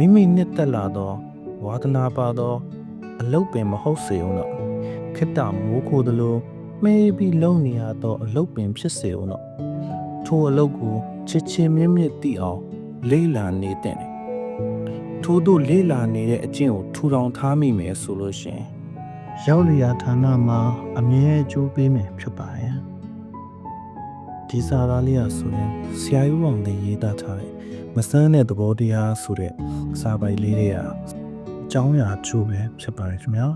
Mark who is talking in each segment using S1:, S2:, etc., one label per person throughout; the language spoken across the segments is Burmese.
S1: မိမိနှစ်သက်လာသောဝါသနာပါသော အလုတ်ပင်မဟုတ်စေအောင်တော့ခိတ္တမိုးခိုသလိုမေးပြီးလုံနေရသော အလုတ်ပင်ဖြစ်စေအောင်တော့ထိုအလုတ်ကိုချစ်ချင်းမြင့်မြင့်သိအောင်လေးလာနေတဲ့တယ်ထို့သို့လေးလာနေတဲ့အကျင့်ကိုထူထောင်ထားမိမယ်ဆိုလို့ရှရင်ရောက်လျာဌာနမှာအမြဲအကျိုးပေးမယ်ဖြစ်ပါရဲ့ ဒီစာသားလေးကဆိုရင်ဆရာကြီး王လေးရေးသားထားတဲ့မဆန်းတဲ့သဘောတရားဆိုတဲ့စာပိုက်လေးတွေကအကြောင်းအရာချို့ပဲဖြစ်ပါတယ်ခင်ဗျာ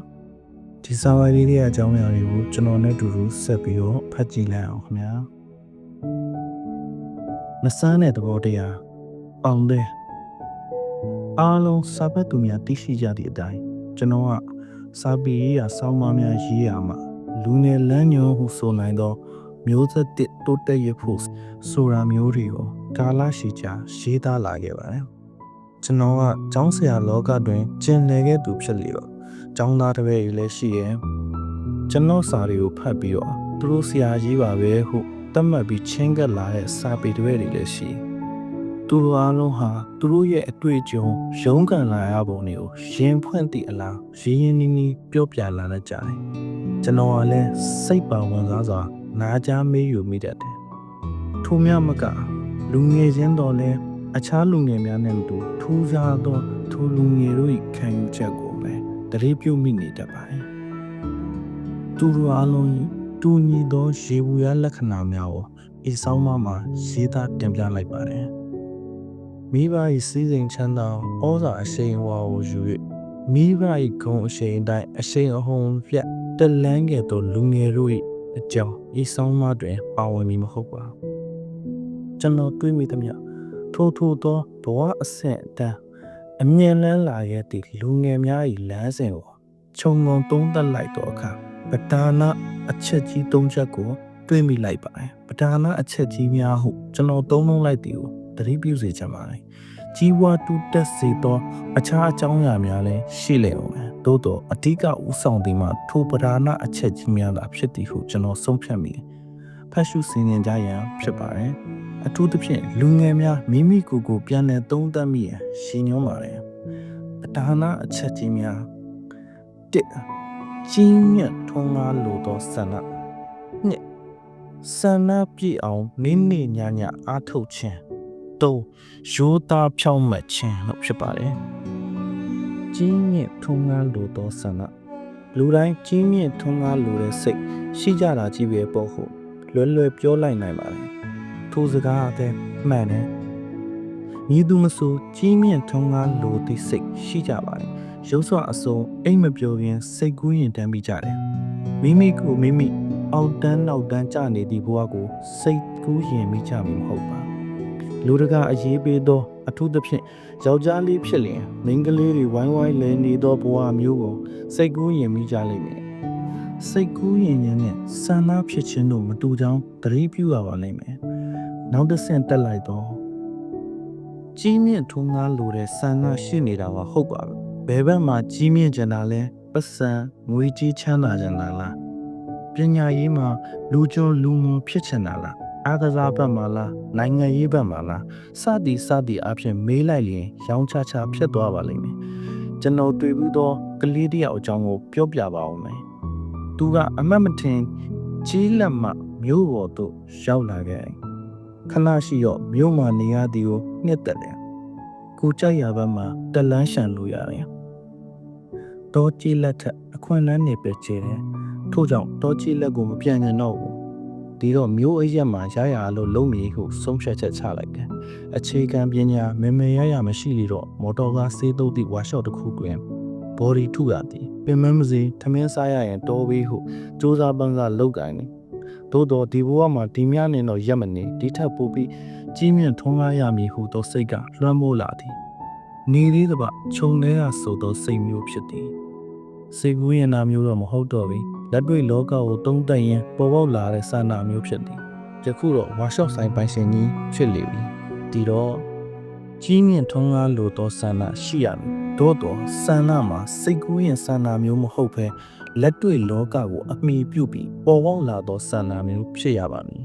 S1: ဒီစာပိုက်လေးတွေကအကြောင်းအရာတွေကိုကျွန်တော်နဲ့အတူတူဆက်ပြီးတော့ဖတ်ကြည့်လိုက်အောင်ခင်ဗျာမဆန်းတဲ့သဘောတရားအောင်တဲ့အားလုံးစာပတ်သူများသိရှိကြသည့်အတိုင်းကျွန်တော်ကစာပေရေးရာစောင်းမများရေးရာမှာလူငယ်လမ်းညွှန်ဟုဆိုနိုင်သော မျိုးဆက်တစ်တိုးတက်ရဖို့ဆိုတာမျိုးတွေကိုကာလရှည်ကြာရေးသားလာခဲ့ပါတယ်ကျွန်တော်ကကျောင်းဆရာလောကတွင်ကျင်လည်ခဲ့သူဖြစ်လျော်ကျောင်းသားတစ်ပည့်ကြီးလည်းရှိရဲ့ကျွန်တော်စာတွေကိုဖတ်ပြီးတော့သူတို့ဆရာကြီးပါပဲဟုသတ်မှတ်ပြီးချင်းကပ်လာတဲ့စာပေတစ်ပည့်တွေလည်းရှိသူတို့အားလုံးဟာသူတို့ရဲ့အတွေ့အကြုံရုန်းကန်လာရပုံတွေကိုရင်ဖွင့်သည့်အလားရင်းရင်းနှီးနှီးပြောပြလာတတ်ကြတယ်ကျွန်တော်ကလည်းစိတ်ပါဝင်စားစွာ နားကြားမေးယူမိတတ်တယ်ထို့မြမကလူငယ်ချင်းတော်လဲအခြားလူငယ်များနဲ့မတူထူးခြားသောထိုလူငယ်တို့၏ခံယူချက်ကိုလည်းတရေပြုတ်မိနေတတ်ပါတယ်သူတို့အားလုံး၏တူညီသောရေဘူးရလက္ခဏာများကိုဤဆောင်မမှာရေးသားတင်ပြလိုက်ပါတယ်မိဘ၏စီးစိမ်ချမ်းသာဩဇာအရှိန်အဝါကိုယူ၍မိဘ၏ဂုံအရှိန်အတိုင်းအရှိန်အဟုန်ပြတ်တက်လန်းခဲ့သောလူငယ်တို့၏ အကြောင်းဤဆောင်မတွင်ပါဝင်မည်မဟုတ်ပါကျွန်တော်တွေးမိသမျှထိုးထိုးသောဘဝအဆင့်အတန်းအမြင်လန်းလာခဲ့သည့်လူငယ်များ၏လမ်းစဉ်ကိုခြုံငုံသုံးသပ်လိုက်သောအခါပဒါနာအချက်ကြီး၃ချက်ကိုတွေးမိလိုက်ပါတယ်ပဒါနာအချက်ကြီးများဟုကျွန်တော်သုံးလုံးလိုက်သည်ကိုသတိပြုစေချင်ပါတယ် ကြီးဝါတူတက်စေသော အခြားအကြောင်းအရာများလည်းရှိလေအောင်ပဲသို့တော့အဓိကဥဆောင်သည်မှာထိုပဒါနာအချက်ကြီးများသာဖြစ်သည်ဟုကျွန်တော်ဆုံးဖြတ်မိတယ်ဖတ်ရှုစင်ရင်ကြရန်ဖြစ်ပါတယ်အထူးသဖြင့်လူငယ်များမိမိကိုယ်ကိုပြန်လည်သုံးသပ်မိရန်ရှင်ညွှန်းပါတယ်ပဒါနာအချက်ကြီးများတစ်ကြီးမြတ်ထွန်းကားလိုသောဆန္ဒနှစ်ဆန္ဒပြည့်အောင်နိနေညညအားထုတ်ခြင်း သုံးရိုးသားဖြောင့်မတ်ခြင်းလို့ဖြစ်ပါတယ်ကြီးမြင့်ထွန်းကားလိုသောဆန္ဒလူတိုင်းကြီးမြင့်ထွန်းကားလိုတဲ့စိတ်ရှိကြတာကြီးပဲပေါ့ဟုလွယ်လွယ်ပြောလိုက်နိုင်ပါတယ်ထိုစကားအတဲ့မှန်တယ်ညီသူမဆိုကြီးမြင့်ထွန်းကားလိုသည့်စိတ်ရှိကြပါတယ်ရုပ်စွာအစုံအိမ်မပြောခင်စိတ်ကူးရင်တမ်းပြီးကြတယ်မိမိကိုမိမိအောက်တန်းနောက်တန်းကြနေသည့်ဘဝကိုစိတ်ကူးရင်မိကြမှာမဟုတ်ပါ လူတကာအရေးပေးသော အထူးသဖြင့်ယောက်ျားလေးဖြစ်လျင်မိန်းကလေးတွေဝိုင်းဝိုင်းလဲနေသောဘဝမျိုးကိုစိတ်ကူးရင်မိကြလိမ့်မယ်စိတ်ကူးရင်ရင်နဲ့ဆန္ဒဖြစ်ခြင်းတို့မတူကြောင်းသတိပြုရပါလိမ့်မယ်နောက်တစ်ဆင့်တက်လိုက်တော့ကြီးမြင့်ထုံးကားလိုတဲ့ဆန္ဒရှိနေတာပါဟုတ်ပါဘူးဘယ်ဘက်မှာကြီးမြင့်ကြတာလဲပတ်စံငွေကြီးချမ်းသာကြတာလားပညာရေးမှာလူကျော်လူငုံဖြစ်ချင်တာလား အားကစားဘက်မှာလားနိုင်ငံရေးဘက်မှာလားစသည်စသည်အဖြစ်မေးလိုက်ရင်ရောင်းချချဖြစ်သွားပါလိမ့်မယ်ကျွန်တော်တွေ့ဘူးသောကလေးတယောက်အကြောင်းကိုပြောပြပါအောင်မယ်သူကအမတ်မထင်ကြီးလက်မှမြို့ပေါ်သို့ရောက်လာခဲ့ခဏရှိတော့မြို့မှာနေရသည်ကိုနှစ်သက်တယ်ကိုကြိုက်ရဘက်မှာတလန်းရှန်လို့ရတယ်တောကြီးလက်ထက်အခွင့်အလမ်းနေပဲချေတယ်ထို့ကြောင့်တောကြီးလက်ကိုမပြန်နိုင်တော့ဘူး ဒီတော့မျိုးအရက်မှာရရလို့လုံးမီဟုဆုံးဖြတ်ချက်ချလိုက်တယ်အခြေခံပညာမေမေရရမရှိလေတော့မော်တော်ကားစေးသုံးသည့်ဝါရှော့တစ်ခုတွင်ဘော်ဒီထုရသည်ပင်မမစီထမင်းစားရရင်တော်ပြီဟုစူးစားပန်းစားလောက်ကိုင်းနေသို့တော့ဒီဘဝမှာဒီများနေတော့ရက်မနေဒီထက်ပိုပြီးကြီးမြင့်ထွန်းကားရမည်ဟုသောစိတ်ကလွှမ်းမိုးလာသည်နေသေးတပခြုံလဲရဆိုသောစိတ်မျိုးဖြစ်သည်စိတ်ကူးရင်နာမျိုးတော့မဟုတ်တော့ပြီ လက်တွေ့လောကကိုတုံးတက်ရင်ပေါ်ပေါက်လာတဲ့စာနာမျိုးဖြစ်သည်ယခုတော့ဝါရှော့ဆိုင်ပိုင်ရှင်ကြီးဖြစ်လေပြီဒီတော့ကြီးမြင့်ထွန်းကားလိုသောဆန္ဒရှိရမည်သို့တော့ဆန္ဒမှာစိတ်ကူးရင်ဆန္ဒမျိုးမဟုတ်ဘဲလက်တွေ့လောကကိုအမိပြုပြီးပေါ်ပေါက်လာသောဆန္ဒမျိုးဖြစ်ရပါမည်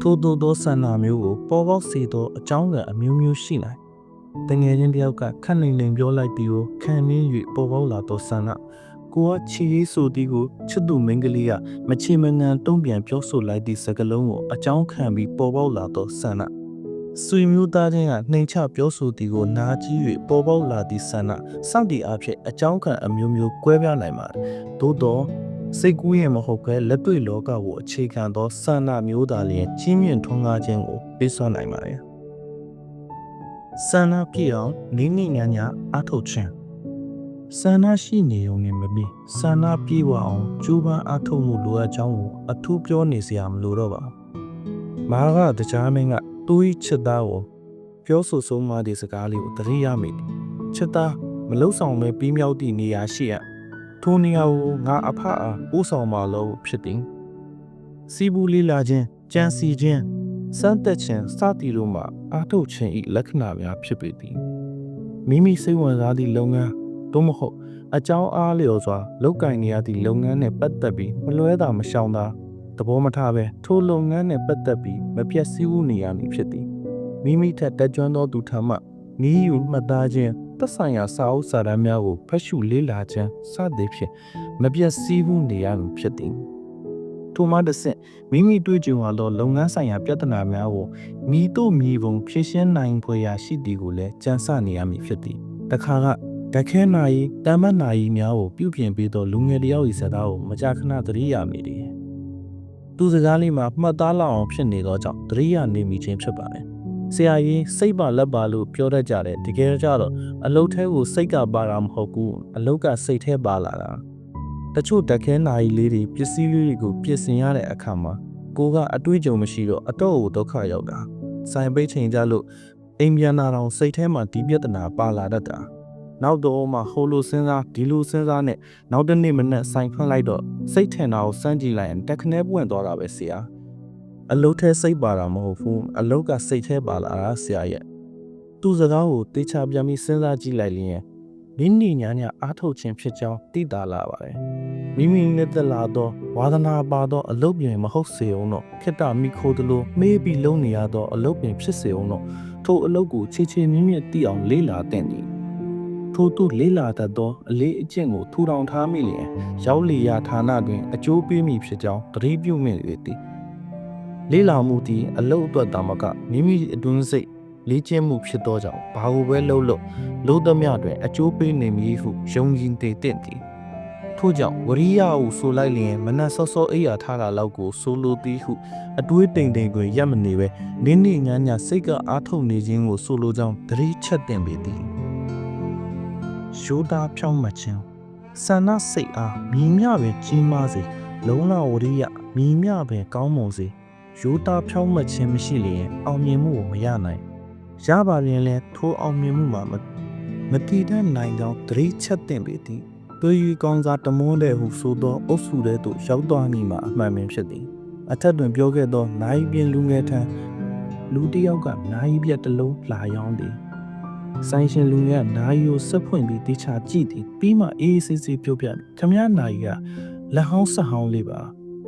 S1: ထို့သောသောဆန္ဒမျိုးကိုပေါ်ပေါက်စေသောအကြောင်းကအမျိုးမျိုးရှိနိုင်တငယ်ချင်းတယောက်ကခက်နေနေပြောလိုက်ပြီးကိုခံရင်း၍ပေါ်ပေါက်လာသောဆန္ဒ ကိုကချီရေးဆိုသည်ကိုချစ်သူမင်းကလေးကမချေမငန်တုံ့ပြန်ပြောဆိုလိုက်သည့်စကားလုံးကိုအကြောင်းခံပြီးပေါ်ပေါက်လာသောဆန္ဒဆွေမျိုးသားချင်းကနှိမ်ချပြောဆိုသည်ကိုနားကြီး၍ပေါ်ပေါက်လာသည့်ဆန္ဒစောင့်တည်အဖြစ်အကြောင်းခံအမျိုးမျိုးကွဲပြားနိုင်ပါတယ်သို့တော့စိတ်ကူးရင်မဟုတ်ဘဲလက်တွေ့လောကကိုအခြေခံသောဆန္ဒမျိုးသားလျင်ကြီးမြင့်ထွန်းကားခြင်းကိုပေးစွမ်းနိုင်ပါတယ်ဆန္ဒပြည့်အောင်နိမ့်နိမ့်ညာညာအထုတ်ခြင်း ဆန္ဒရှိနေုံနဲ့မပြီးဆန္ဒပြည့်ဝအောင်ကြိုးပမ်းအထုတ်မှုလိုအပ်ကြောင်းကိုအထူးပြောနေစရာမလိုတော့ပါဘူးမာကတရားမင်းကသူ့၏ချစ်သားကိုပြောဆိုဆုံးမသည့်စကားလေးကိုသတိရမိတယ်ချစ်သားမလုံဆောင်ပဲပြီးမြောက်သည့်နေရာရှိရထိုနေရာကိုငါအဖအားပို့ဆောင်ပါလို့ဖြစ်တယ်စီဘူးလေးလာခြင်းကြံစီခြင်းစမ်းသက်ခြင်းစသည်တို့မှာအာထုတ်ခြင်း၏လက္ခဏာများဖြစ်ပေသည်မိမိစိတ်ဝင်စားသည့်လုပ်ငန်း သို့မဟုတ်အကြောင်းအားလျော်စွာလုပ်ကင်နေရသည့်လုပ်ငန်းနှင့်ပတ်သက်ပြီးမလွဲတာမရှောင်တာသဘောမထားပဲထိုလုပ်ငန်းနှင့်ပတ်သက်ပြီးမပြတ်စည်းဝနေရမည်ဖြစ်သည်မိမိထက်တက်ကြွသောသူထံမှနီးယူမှတ်သားခြင်းသက်ဆိုင်ရာစာအုပ်စာတမ်းများကိုဖတ်ရှုလေ့လာခြင်းစသည်ဖြင့်မပြတ်စည်းဝနေရမည်ဖြစ်သည်ထိုမှတစ်ဆင့်မိမိတွေ့ကြုံရသောလုပ်ငန်းဆိုင်ရာပြဿနာများကိုမိတို့မိဘုံဖြေရှင်းနိုင်ဖွယ်ရာရှိသည်ကိုလည်းကြံစနေရမည်ဖြစ်သည်တခါက ဓခဲနာယီတမတ်နာယီများကိုပြုပြင်ပေးသောလူငယ်တစ်ယောက်၏စကားကိုမကြာခဏသတိရမိသည်သူစကားလေးမှာမှတ်သားလောက်အောင်ဖြစ်နေသောကြောင့်သတိရနေမိခြင်းဖြစ်ပါတယ်ဆရာကြီးစိတ်ပါလက်ပါလို့ပြောတတ်ကြတယ်တကယ်ကြတော့အလုတ်ထဲကိုစိတ်ကပါတာမဟုတ်ဘူးအလုတ်ကစိတ်ထဲပါလာတာတချို့တခဲနာယီလေးတွေပစ္စည်းလေးတွေကိုပြင်ဆင်ရတဲ့အခါမှာကိုကအတွေးကြုံမရှိတော့အတော့ကိုဒုက္ခရောက်တာဆိုင်ပိတ်ချိန်ကြလို့အိမ်ပြန်လာတော့စိတ်ထဲမှာဒီပြဿနာပါလာတတ်တာ နောက်တော့မှဟိုလိုစဉ်းစားဒီလိုစဉ်းစားနဲ့နောက်တစ်နေ့မနက်ဆိုင်ဖွင့်လိုက်တော့စိတ်ထင်တာကိုစမ်းကြည့်လိုက်ရင်တက်ခနဲပွင့်သွားတာပဲဆရာအလုတ်ထဲစိတ်ပါတာမဟုတ်ဘူးအလုတ်ကစိတ်ထဲပါလာတာဆရာရဲ့သူ့စကားကိုတေချာပြန်ပြီးစဉ်းစားကြည့်လိုက်ရင်မိနိညာညာအားထုတ်ခြင်းဖြစ်ကြောင်းသိတာလာပါတယ်မိမိနဲ့သက်လာသောဝါသနာပါသောအလုတ်ပြင်မဟုတ်စေအောင်တော့ခိတ္တမိခိုးသလိုမေးပြီးလုံနေရသောအလုတ်ပြင်ဖြစ်စေအောင်တော့ထိုအလုတ်ကိုချေချေမြင့်မြင့်သိအောင်လေ့လာတဲ့နေ ထို့သူလေ့လာတတ်သောအလေးအကျင့်ကိုထူထောင်ထားမိလျင်ရောက်လီယာဌာနတွင်အကျိုးပေးမည်ဖြစ်ကြောင်းသတိပြုမိလေသည်လေ့လာမှုသည်အလုတ်အတွက်တာမကမိမိအတွင်းစိတ်လေ့ကျင့်မှုဖြစ်သောကြောင့်ဘာကိုပဲလှုပ်လို့လို့သမျှတွင်အကျိုးပေးနေမည်ဟုယုံကြည်တည်တင့်သည်ထို့ကြောင့်ဝရိယဟုဆိုလိုက်လျင်မနက်စောစောအိယာထားတာလောက်ကိုဆိုလိုသည်ဟုအတွေးတိမ်တိမ်တွင်ရပ်မနေပဲနင်းနေညာညာစိတ်ကအားထုတ်နေခြင်းကိုဆိုလိုကြောင်းသတိချက်တင်ပေသည် ရိုးသားဖြောင်းမှတ်ခြင်းဆန္ဒစိတ်အားမြည်မြပဲကြီးမားစေလုံးလဝရိယမြည်မြပဲကောင်းမွန်စေရိုးသားဖြောင်းမှတ်ခြင်းမရှိလျင်အောင်မြင်မှုကိုမရနိုင်ရပါရင်လည်းထိုးအောင်မြင်မှုမှာမမတည်တဲ့နိုင်ကြောင်းသတိချက်တင်ပေသည်သွေးယူကောင်းစားတမွန်းတဲ့ဟုဆိုသောအုပ်စုတဲ့သို့ရောက်သွားမိမှာအမှန်ပင်ဖြစ်သည်အထက်တွင်ပြောခဲ့သောနိုင်ပြင်းလူငယ်ထံလူတစ်ယောက်ကနိုင်ပြက်တစ်လုံးလာရောင်းသည် ဆိုင်ရှင်လူငယ်ကနိုင်ကိုဆက်ဖွင့်ပြီးတေချာကြည့်သည်ပြီးမှအေးအေးဆေးဆေးပြောပြခမရနိုင်ကလက်ဟောင်းဆက်ဟောင်းလေးပါ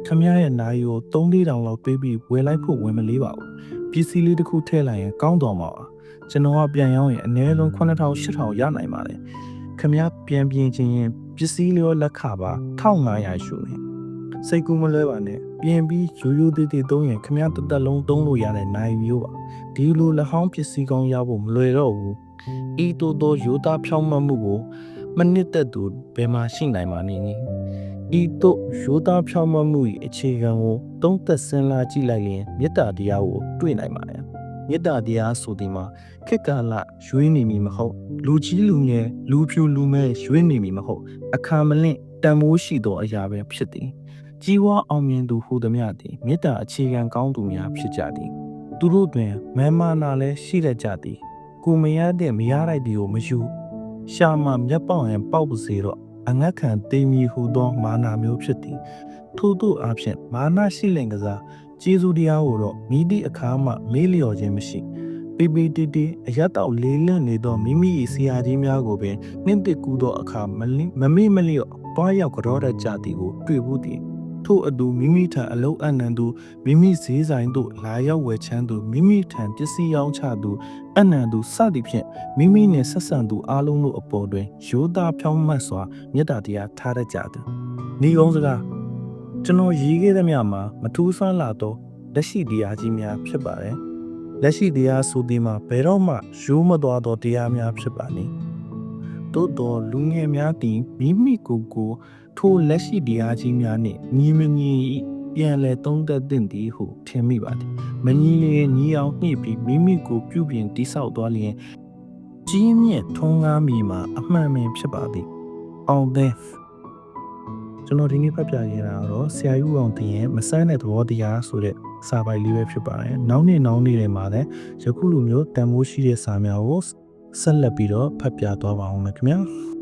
S1: ခမရရဲ့နိုင်ကို3-4တောင်လောက်ပေးပြီးဝယ်လိုက်ဖို့ဝင်မလေးပါဘူးပစ္စည်းလေးတစ်ခုထည့်လိုက်ရင်ကောင်းတော်မှာပါကျွန်တော်ကပြန်ရောင်းရင်အနည်းဆုံး9000 8000ရနိုင်ပါတယ်ခမရပြန်ပြင်ခြင်းရင်ပစ္စည်းလျောလက်ခပါ1500ရှုနေစိတ်ကူးမလွဲပါနဲ့ပြင်ပြီးရိုးရိုးသေးသေးသုံးရင်ခမရတသက်လုံးသုံးလို့ရတဲ့နိုင်မျိုးပါဒီလိုလက်ဟောင်းပစ္စည်းကောင်းရဖို့မလွယ်တော့ဘူး ဤတိုးသောရိုးသားဖြောင်းမှတ်မှုကိုမနစ်သက်သူဘယ်မှာရှိနိုင်မှာနေနည်းဤတို့ရိုးသားဖြောင်းမှတ်မှု၏အခြေခံကိုသုံးသက်စဉ်းစားကြည့်လိုက်ရင်မေတ္တာတရားကိုတွေ့နိုင်ပါတယ်မေတ္တာတရားဆိုဒီမှာခေတ်ကာလရွေးနေမည်မဟုတ်လူကြီးလူငယ်လူဖြူလူမဲရွေးနေမည်မဟုတ်အခါမလင့်တန်မိုးရှိသောအရာပဲဖြစ်သည်ကြီးဝါအောင်မြင်သူဟူသည်မြသည်မေတ္တာအခြေခံကောင်းသူများဖြစ်ကြသည် သူတို့တွင်မဲမာနာလည်းရှိတတ်ကြသည် ကိုမရတဲ့မရလိုက်သည်ကိုမယူရှာမှမျက်ပေါက်ရင်ပေါက်ပါစေတော့အငတ်ခံတေးမီဟူသောမာနာမျိုးဖြစ်သည်ထို့သောအဖြစ်မာနာရှိလင်ကစားကျေးဇူးတရားကိုတော့မိသည့်အခါမှမေးလျော်ခြင်းမရှိပီပီတီတီအရတ်တောက်လေးလန့်နေသောမိမိ၏ဆရာကြီးများကိုပင်နှင့်တစ်ကူသောအခါမလိမမေ့မလျော့တွားရောက်ကြောတတ်ကြသည်ကိုတွေ့ဘူးသည် ထို့အတူမိမိထံအလုံးအနံသူမိမိဈေးဆိုင်သို့လာရောက်ဝယ်ချမ်းသူမိမိထံပစ္စည်းရောင်းချသူအနံသူစသည်ဖြင့်မိမိနှင့်ဆက်ဆံသူအလုံးတို့အပေါ်တွင်ရိုးသားဖြောင်းမတ်စွာမေတ္တာတရားထားတတ်ကြသည်။ဤကုန်းစကားကျွန်တော်ရေးခဲ့သည်များမှာမထူးဆန်းလာသောလက်ရှိတရားကြီးများဖြစ်ပါတယ်။လက်ရှိတရားဆိုသည်မှာဘယ်တော့မှရိုးမသွားသောတရားများဖြစ်ပါနေ။ သို့တော်လူငယ်များသည်မိမိကိုယ်ကိုထိုလက်ရှိတရားကြီးများနှင့်ညီမညီပြန်လဲသုံးသက်သင့်သည်ဟုထင်မိပါသည်မညီရင်ညီအောင်ညှိပြီးမိမိကိုပြုပြင်တိဆောက်သွားလျင်ကြီးမြင့်ထွန်းကားမိမှာအမှန်ပင်ဖြစ်ပါသည်အောင်သင်းကျွန်တော်ဒီနေ့ဖတ်ပြရတာကတော့ဆရာယူအောင်တင်ရဲ့မဆန်းတဲ့သဘောတရားဆိုတဲ့စာပိုက်လေးပဲဖြစ်ပါတယ်။နောက်နေ့နောက်နေ့တွေမှာလည်းယခုလိုမျိုးတန်မိုးရှိတဲ့စာများကို ဆက်လက်ပြီးတော့ဖတ်ပြသွားပါအောင်မယ်ခင်ဗျာ။